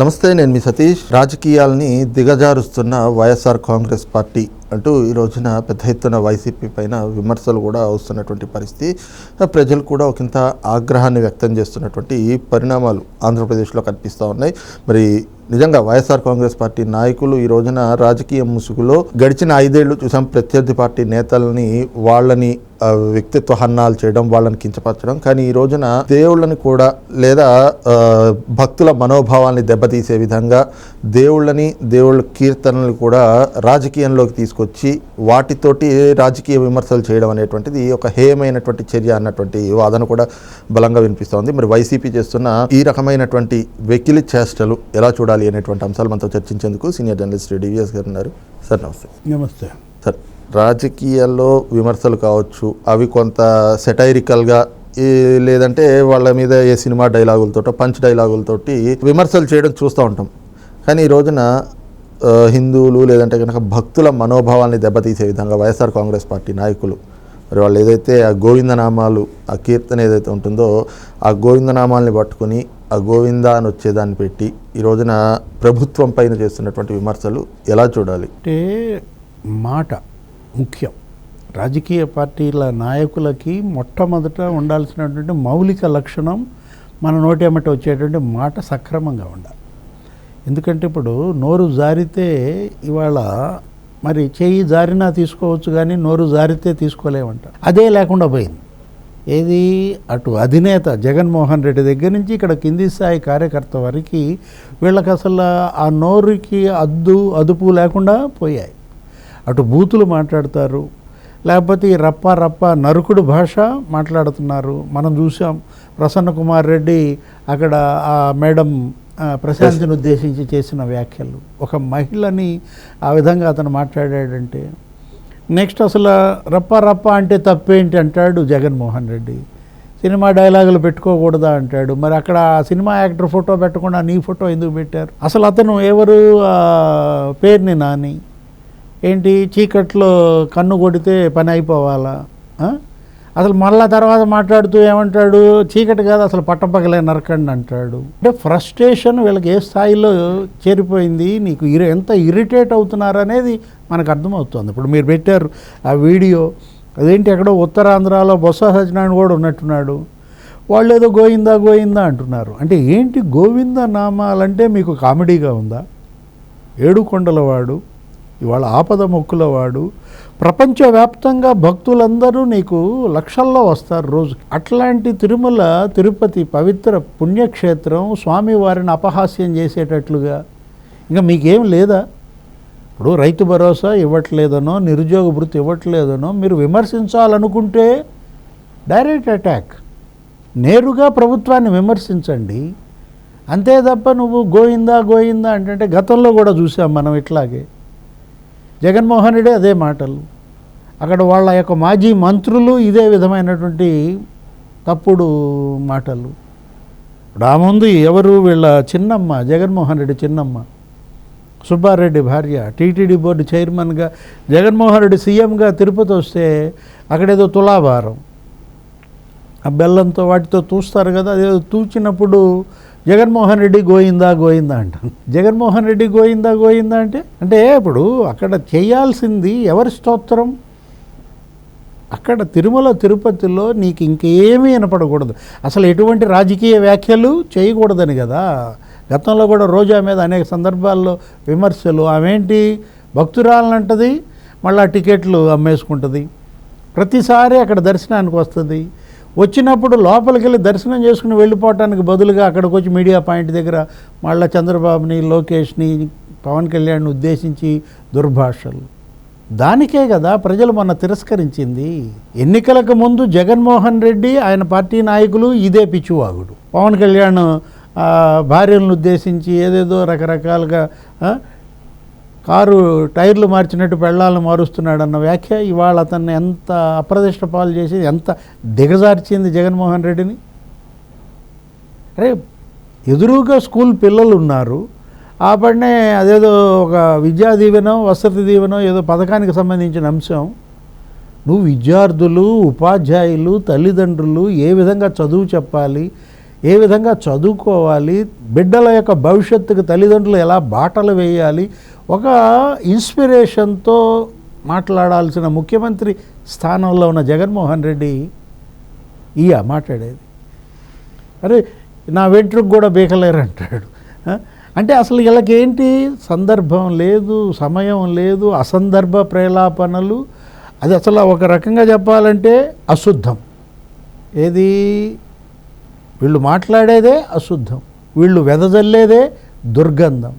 నమస్తే నేను మీ సతీష్. రాజకీయాల్ని దిగజారుస్తున్న వైఎస్ఆర్ కాంగ్రెస్ పార్టీ అంటూ ఈ రోజున పెద్ద ఎత్తున వైసీపీ పైన విమర్శలు కూడా వస్తున్నటువంటి పరిస్థితి. ప్రజలు కూడా ఒకంత ఆగ్రహాన్ని వ్యక్తం చేస్తున్నటువంటి పరిణామాలు ఆంధ్రప్రదేశ్లో కనిపిస్తూ ఉన్నాయి. మరి నిజంగా వైఎస్ఆర్ కాంగ్రెస్ పార్టీ నాయకులు ఈ రోజున రాజకీయ ముసుగులో గడిచిన ఐదేళ్ళు చూసాం. ప్రత్యర్థి పార్టీ నేతల్ని వాళ్ళని వ్యక్తిత్వ హన్నాలు చేయడం వాళ్ళని కించపరచడం. కానీ ఈ రోజున దేవుళ్ళని కూడా లేదా భక్తుల మనోభావాల్ని దెబ్బతీసే విధంగా దేవుళ్ళని దేవుళ్ళ కీర్తనలు కూడా రాజకీయంలోకి తీసుకొచ్చి వాటితోటి రాజకీయ విమర్శలు చేయడం అనేటువంటిది ఒక హేయమైనటువంటి చర్య అన్నటువంటి వాదన కూడా బలంగా వినిపిస్తోంది మరి వైసీపీ చేస్తున్న ఈ రకమైనటువంటి వెకిలి చేష్టలు ఎలా చూడాలి అనేటువంటి అంశాలు మనతో చర్చించేందుకు సీనియర్ జర్నలిస్ట్ డివిఎస్ గారు ఉన్నారు. సార్ నమస్తే. నమస్తే. సార్ రాజకీయాల్లో విమర్శలు కావచ్చు అవి కొంత సెటైరికల్గా లేదంటే వాళ్ళ మీద ఏ సినిమా డైలాగులతో పంచ్ డైలాగులతోటి విమర్శలు చేయడం చూస్తూ ఉంటాం. కానీ ఈ రోజున హిందువులు లేదంటే కనుక భక్తుల మనోభావాల్ని దెబ్బతీసే విధంగా వైఎస్ఆర్ కాంగ్రెస్ పార్టీ నాయకులు మరి వాళ్ళు ఏదైతే ఆ గోవిందనామాలు ఆ కీర్తన ఏదైతే ఉంటుందో ఆ గోవిందనామాల్ని పట్టుకుని ఆ గోవింద అని వచ్చేదాన్ని పెట్టి ఈ రోజున ప్రభుత్వం పైన చేస్తున్నటువంటి విమర్శలు ఎలా చూడాలి? అంటే మాట ముఖ్యం. రాజకీయ పార్టీల నాయకులకి మొట్టమొదట ఉండాల్సినటువంటి మౌలిక లక్షణం మన నోటేమట వచ్చేటువంటి మాట సక్రమంగా ఉండాలి. ఎందుకంటే ఇప్పుడు నోరు జారితే ఇవాళ మరి చేయి జారినా తీసుకోవచ్చు కానీ నోరు జారితే తీసుకోలేమంట. అదే లేకుండా పోయింది. ఏది? అటు అధినేత జగన్మోహన్ రెడ్డి దగ్గర నుంచి ఇక్కడ కింది స్థాయి కార్యకర్త వరకు వీళ్ళకి అసలు ఆ నోరుకి అద్దు అదుపు లేకుండా పోయాయి. అటు బూతులు మాట్లాడతారు లేకపోతే ఈ రప్ప రప్ప నరుకుడు భాష మాట్లాడుతున్నారు. మనం చూసాం ప్రసన్న కుమార్ రెడ్డి అక్కడ ఆ మేడం ప్రశాంతిని ఉద్దేశించి చేసిన వ్యాఖ్యలు. ఒక మహిళని ఆ విధంగా అతను మాట్లాడాడంటే నెక్స్ట్ అసలు రప్ప రప్ప అంటే తప్పేంటి? అంటాడు జగన్మోహన్ రెడ్డి. సినిమా డైలాగులు పెట్టుకోకూడదా? అంటాడు. మరి అక్కడ ఆ సినిమా యాక్టర్ ఫోటో పెట్టకుండా నీ ఫోటో ఎందుకు పెట్టారు? అసలు అతను ఎవరు పేరుని నాని ఏంటి? చీకట్లో కన్ను కొడితే పని అయిపోవాలా? అసలు మళ్ళా తర్వాత మాట్లాడుతూ ఏమంటాడు? చీకటి కాదు అసలు పట్టపగలే నరకండి అంటాడు. అంటే ఫ్రస్ట్రేషన్ వీళ్ళకి ఏ స్థాయిలో చేరిపోయింది? నీకు ఇరి ఎంత ఇరిటేట్ అవుతున్నారు అనేది మనకు అర్థమవుతుంది. ఇప్పుడు మీరు పెట్టారు ఆ వీడియో. అదేంటి? ఎక్కడో ఉత్తరాంధ్రలో బొత్స సత్యనారాయణ కూడా ఉన్నట్టున్నాడు. వాళ్ళు ఏదో గోవిందా గోవిందా అంటున్నారు. అంటే ఏంటి గోవింద నామాలంటే మీకు కామెడీగా ఉందా? ఏడుకొండలవాడు. ఇవాళ ఆపద మొక్కులవాడు ప్రపంచవ్యాప్తంగా భక్తులందరూ నీకు లక్షల్లో వస్తారు రోజు. అట్లాంటి తిరుమల తిరుపతి పవిత్ర పుణ్యక్షేత్రం స్వామివారిని అపహాస్యం చేసేటట్లుగా. ఇంకా మీకేం లేదా? ఇప్పుడు రైతు భరోసా ఇవ్వట్లేదనో నిరుద్యోగ భృతి ఇవ్వట్లేదనో మీరు విమర్శించాలనుకుంటే డైరెక్ట్ అటాక్. నేరుగా ప్రభుత్వాన్ని విమర్శించండి. అంతే తప్ప నువ్వు గోయిందా గోయిందా అంటే గతంలో కూడా చూసాం మనం ఇట్లాగే. జగన్మోహన్ రెడ్డి అదే మాటలు. అక్కడ వాళ్ళ యొక్క మాజీ మంత్రులు ఇదే విధమైనటువంటి తప్పుడు మాటలు. రాముందు ఎవరు వీళ్ళ చిన్నమ్మ జగన్మోహన్ రెడ్డి చిన్నమ్మ? సుబ్బారెడ్డి భార్య టీటీడీ బోర్డు చైర్మన్గా జగన్మోహన్ రెడ్డి సీఎంగా తిరుపతి వస్తే అక్కడేదో తులాభారం. ఆ బెల్లంతో వాటితో తూస్తారు కదా అదేదో తూచినప్పుడు జగన్మోహన్ రెడ్డి గోయిందా గోయిందా అంటాను జగన్మోహన్ రెడ్డి గోయిందా గోయిందా అంటే అంటే ఇప్పుడు అక్కడ చేయాల్సింది ఎవరి స్తోత్రం? అక్కడ తిరుమల తిరుపతిలో నీకు ఇంకేమీ వినపడకూడదు. అసలు ఎటువంటి రాజకీయ వ్యాఖ్యలు చేయకూడదని కదా. గతంలో కూడా రోజా మీద అనేక సందర్భాల్లో విమర్శలు. ఆమెంటి? భక్తురాలంటది మళ్ళీ టికెట్లు అమ్మేసుకుంటుంది. ప్రతిసారి అక్కడ దర్శనానికి వస్తుంది. వచ్చినప్పుడు లోపలికి వెళ్ళి దర్శనం చేసుకుని వెళ్ళిపోవటానికి బదులుగా అక్కడికి వచ్చి మీడియా పాయింట్ దగ్గర మళ్ళీ చంద్రబాబుని లోకేష్ని పవన్ కళ్యాణ్ని ఉద్దేశించి దుర్భాషలు. దానికే కదా ప్రజలు మొన్న తిరస్కరించింది. ఎన్నికలకు ముందు జగన్మోహన్ రెడ్డి ఆయన పార్టీ నాయకులు ఇదే పిచ్చివాగుడు. పవన్ కళ్యాణ్ భార్యలను ఉద్దేశించి ఏదేదో రకరకాలుగా కారు టైర్లు మార్చినట్టు పెళ్ళాలను మారుస్తున్నాడన్న వ్యాఖ్య. ఇవాళ అతన్ని ఎంత అప్రదిష్ట పాలు చేసి ఎంత దిగజార్చింది జగన్మోహన్ రెడ్డిని? అరే ఎదురుగా స్కూల్ పిల్లలు ఉన్నారు ఆ పడినే అదేదో ఒక విద్యా దీవెనో వసతి దీవెనో ఏదో పథకానికి సంబంధించిన అంశం. నువ్వు విద్యార్థులు ఉపాధ్యాయులు తల్లిదండ్రులు ఏ విధంగా చదువు చెప్పాలి ఏ విధంగా చదువుకోవాలి బిడ్డల యొక్క భవిష్యత్తుకు తల్లిదండ్రులు ఎలా బాటలు వేయాలి ఒక ఇన్స్పిరేషన్తో మాట్లాడాల్సిన ముఖ్యమంత్రి స్థానంలో ఉన్న జగన్మోహన్ రెడ్డి ఇయ మాట్లాడేది. అరే నా వెంట్రుకు కూడా బీకలేరు అంటాడు అంటే అసలు వీళ్ళకేంటి? సందర్భం లేదు సమయం లేదు అసందర్భ ప్రేలాపనలు. అది అసలు ఒక రకంగా చెప్పాలంటే అశుద్ధం. ఏది? వీళ్ళు మాట్లాడేదే అశుద్ధం. వీళ్ళు వెదజల్లేదే దుర్గంధం.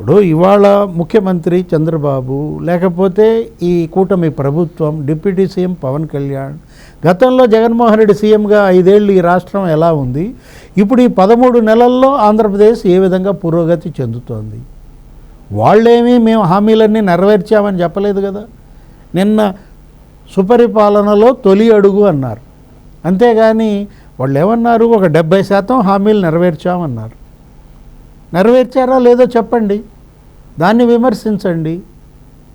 ఇప్పుడు ఇవాళ ముఖ్యమంత్రి చంద్రబాబు లేకపోతే ఈ కూటమి ప్రభుత్వం డిప్యూటీ సీఎం పవన్ కళ్యాణ్ గతంలో జగన్మోహన్ రెడ్డి సీఎంగా ఐదేళ్ళు ఈ రాష్ట్రం ఎలా ఉంది? ఇప్పుడు ఈ పదమూడు నెలల్లో ఆంధ్రప్రదేశ్ ఏ విధంగా పురోగతి చెందుతోంది? వాళ్ళేమీ మేము హామీలన్నీ నెరవేర్చామని చెప్పలేదు కదా? నిన్న సుపరిపాలనలో తొలి అడుగు అన్నారు. అంతేగాని వాళ్ళు ఏమన్నారు ఒక డెబ్బై శాతం హామీలు నెరవేర్చామన్నారు. నెరవేర్చారా లేదో చెప్పండి. దాన్ని విమర్శించండి.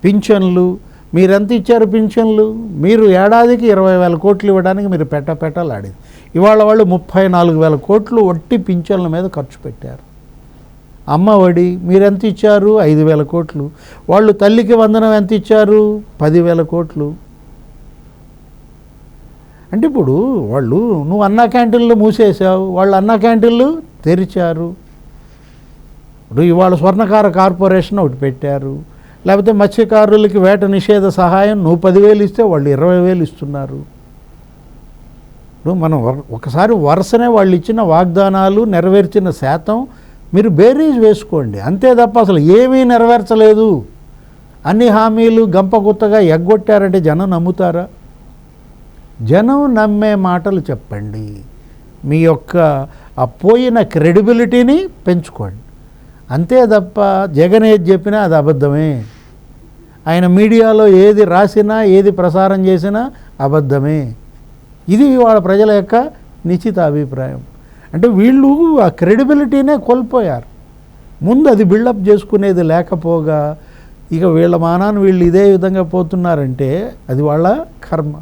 పింఛన్లు మీరెంత ఇచ్చారు పింఛన్లు? మీరు ఏడాదికి ఇరవై వేల కోట్లు ఇవ్వడానికి మీరు పెట్ట పెట్టలాడింది. ఇవాళ వాళ్ళు ముప్పై నాలుగు వేల కోట్లు వట్టి పింఛన్ల మీద ఖర్చు పెట్టారు. అమ్మ ఒడి మీరెంత ఇచ్చారు? ఐదు వేల కోట్లు. వాళ్ళు తల్లికి వందనం ఎంత ఇచ్చారు? పదివేల కోట్లు. అంటే ఇప్పుడు వాళ్ళు నువ్వు అన్నా క్యాంటీన్లు మూసేసావు వాళ్ళు అన్నా క్యాంటీన్లు తెరిచారు. ఇప్పుడు ఇవాళ స్వర్ణకార కార్పొరేషన్ ఒకటి పెట్టారు. లేకపోతే మత్స్యకారులకి వేట నిషేధ సహాయం నువ్వు పదివేలు ఇస్తే వాళ్ళు ఇరవై వేలు ఇస్తున్నారు. ఇప్పుడు మనం ఒకసారి వరుసనే వాళ్ళు ఇచ్చిన వాగ్దానాలు నెరవేర్చిన శాతం మీరు బేరీజ్ వేసుకోండి. అంతే తప్ప అసలు ఏమీ నెరవేర్చలేదు. అన్ని హామీలు గంపగుత్తగా ఎగ్గొట్టారంటే జనం నమ్ముతారా? జనం నమ్మే మాటలు చెప్పండి. మీ యొక్క ఆ పోయిన క్రెడిబిలిటీని పెంచుకోండి. అంతే తప్ప జగన్ ఏది చెప్పినా అది అబద్ధమే. ఆయన మీడియాలో ఏది రాసినా ఏది ప్రసారం చేసినా అబద్ధమే. ఇది వాళ్ళ ప్రజల యొక్క నిశ్చిత అభిప్రాయం. అంటే వీళ్ళు ఆ క్రెడిబిలిటీనే కోల్పోయారు. ముందు అది బిల్డప్ చేసుకునేది లేకపోగా ఇక వీళ్ళ మానాన్ని వీళ్ళు ఇదే విధంగా పోతున్నారంటే అది వాళ్ళ కర్మ.